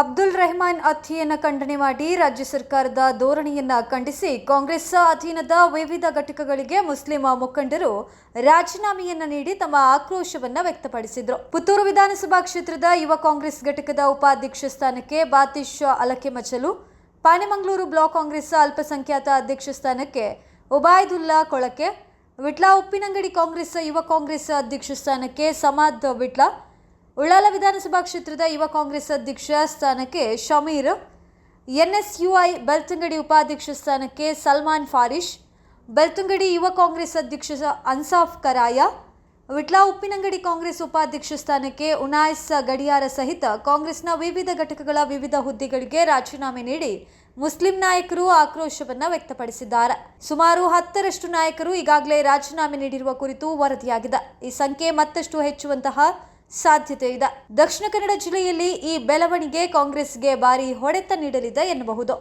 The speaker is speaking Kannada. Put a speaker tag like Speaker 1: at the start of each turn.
Speaker 1: ಅಬ್ದುಲ್ ರೆಹಮಾನ್ ಹತ್ಯೆಯನ್ನು ಖಂಡನೆ ಮಾಡಿ ರಾಜ್ಯ ಸರ್ಕಾರದ ಧೋರಣೆಯನ್ನು ಖಂಡಿಸಿ ಕಾಂಗ್ರೆಸ್ ಅಧೀನದ ವಿವಿಧ ಘಟಕಗಳಿಗೆ ಮುಸ್ಲಿಂ ಮುಖಂಡರು ರಾಜೀನಾಮೆಯನ್ನು ನೀಡಿ ತಮ್ಮ ಆಕ್ರೋಶವನ್ನು ವ್ಯಕ್ತಪಡಿಸಿದರು. ಪುತ್ತೂರು ವಿಧಾನಸಭಾ ಕ್ಷೇತ್ರದ ಯುವ ಕಾಂಗ್ರೆಸ್ ಘಟಕದ ಉಪಾಧ್ಯಕ್ಷ ಸ್ಥಾನಕ್ಕೆ ಬಾತಿಶ್ ಅಲಕೆ ಮಚಲು, ಪಾನೆಮಂಗಳೂರು ಬ್ಲಾಕ್ ಕಾಂಗ್ರೆಸ್ ಅಲ್ಪಸಂಖ್ಯಾತ ಅಧ್ಯಕ್ಷ ಸ್ಥಾನಕ್ಕೆ ಉಬಾಯ್ದುಲ್ಲಾ ಕೊಳಕೆ ವಿಟ್ಲಾ ಉಪ್ಪಿನಂಗಡಿ ಕಾಂಗ್ರೆಸ್ ಯುವ ಕಾಂಗ್ರೆಸ್ ಅಧ್ಯಕ್ಷ ಸ್ಥಾನಕ್ಕೆ ಸಮಾದ್ ವಿಟ್ಲ ಉಳ್ಳಾಲ ವಿಧಾನಸಭಾ ಕ್ಷೇತ್ರದ ಯುವ ಕಾಂಗ್ರೆಸ್ ಅಧ್ಯಕ್ಷ ಸ್ಥಾನಕ್ಕೆ ಶಮೀರ್, ಎನ್ಎಸ್ಯುಐ ಬೆಳ್ತಂಗಡಿ ಉಪಾಧ್ಯಕ್ಷ ಸ್ಥಾನಕ್ಕೆ ಸಲ್ಮಾನ್ ಫಾರಿಶ್, ಬೆಳ್ತಂಗಡಿ ಯುವ ಕಾಂಗ್ರೆಸ್ ಅಧ್ಯಕ್ಷ ಅನ್ಸಾಫ್ ಕರಾಯ ವಿಟ್ಲ ಉಪ್ಪಿನಂಗಡಿ ಕಾಂಗ್ರೆಸ್ ಉಪಾಧ್ಯಕ್ಷ ಸ್ಥಾನಕ್ಕೆ ಉನಾಯ್ಸ್ ಗಡಿಯಾರ ಸಹಿತ ಕಾಂಗ್ರೆಸ್ನ ವಿವಿಧ ಘಟಕಗಳ ವಿವಿಧ ಹುದ್ದೆಗಳಿಗೆ ರಾಜೀನಾಮೆ ನೀಡಿ ಮುಸ್ಲಿಂ ನಾಯಕರು ಆಕ್ರೋಶವನ್ನು ವ್ಯಕ್ತಪಡಿಸಿದ್ದಾರೆ. ಸುಮಾರು ಹತ್ತರಷ್ಟು ನಾಯಕರು ಈಗಾಗಲೇ ರಾಜೀನಾಮೆ ನೀಡಿರುವ ಕುರಿತು ವರದಿಯಾಗಿದೆ. ಈ ಸಂಖ್ಯೆ ಮತ್ತಷ್ಟು ಹೆಚ್ಚುವಂತಹ ಸಾಧ್ಯತೆ ಇದೆ. ದಕ್ಷಿಣ ಕನ್ನಡ ಜಿಲ್ಲೆಯಲ್ಲಿ ಈ ಬೆಳವಣಿಗೆ ಕಾಂಗ್ರೆಸ್ಗೆ ಭಾರಿ ಹೊಡೆತ ನೀಡಲಿದೆ ಎನ್ನಬಹುದು.